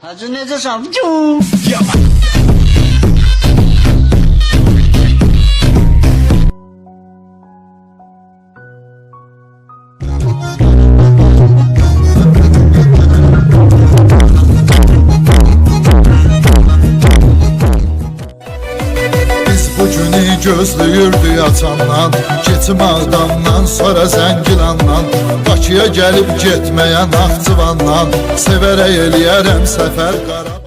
他今天这傻逼就。Günü gözləyirdik atandan Keçim Ağdamdan, sonra Zəngilandan Bakıya gəlib getməyən Naxçıvandan Sevərək eləyərəm səfər Qarabağ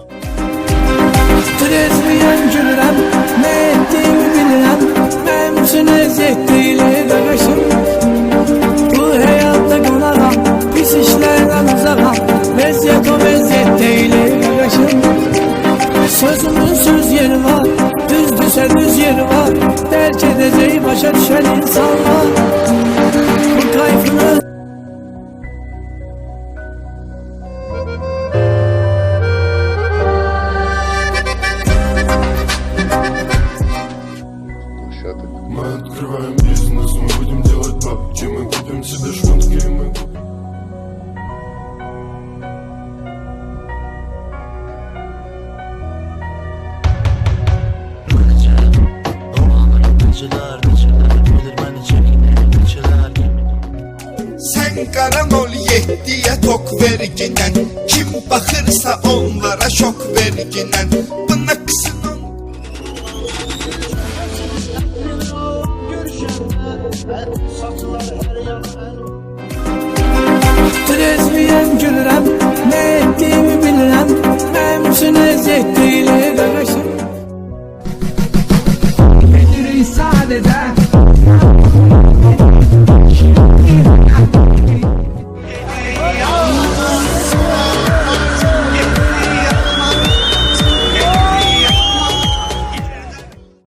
Trezviyen gülürəm, nə etdiyimi bilirəm Mənim üçün əziyyət deyil Bu həyatda qonağam, pis işlərdən uzaqam Vəziyyət o vəziyyət deyil Sözümün söz yeri var, düzdürsə düz yeri var Dərk edəcək başa düşən insanlar Bu kayfını Мы открываем бизнес, мы будем делать бабки Мы купим себе шмотки, acılar Neçeler bilir beni çekine geçeler sen karanol yediye tok verginen Kim bakırsa onlara şok verginen. Bınaksın on... desire.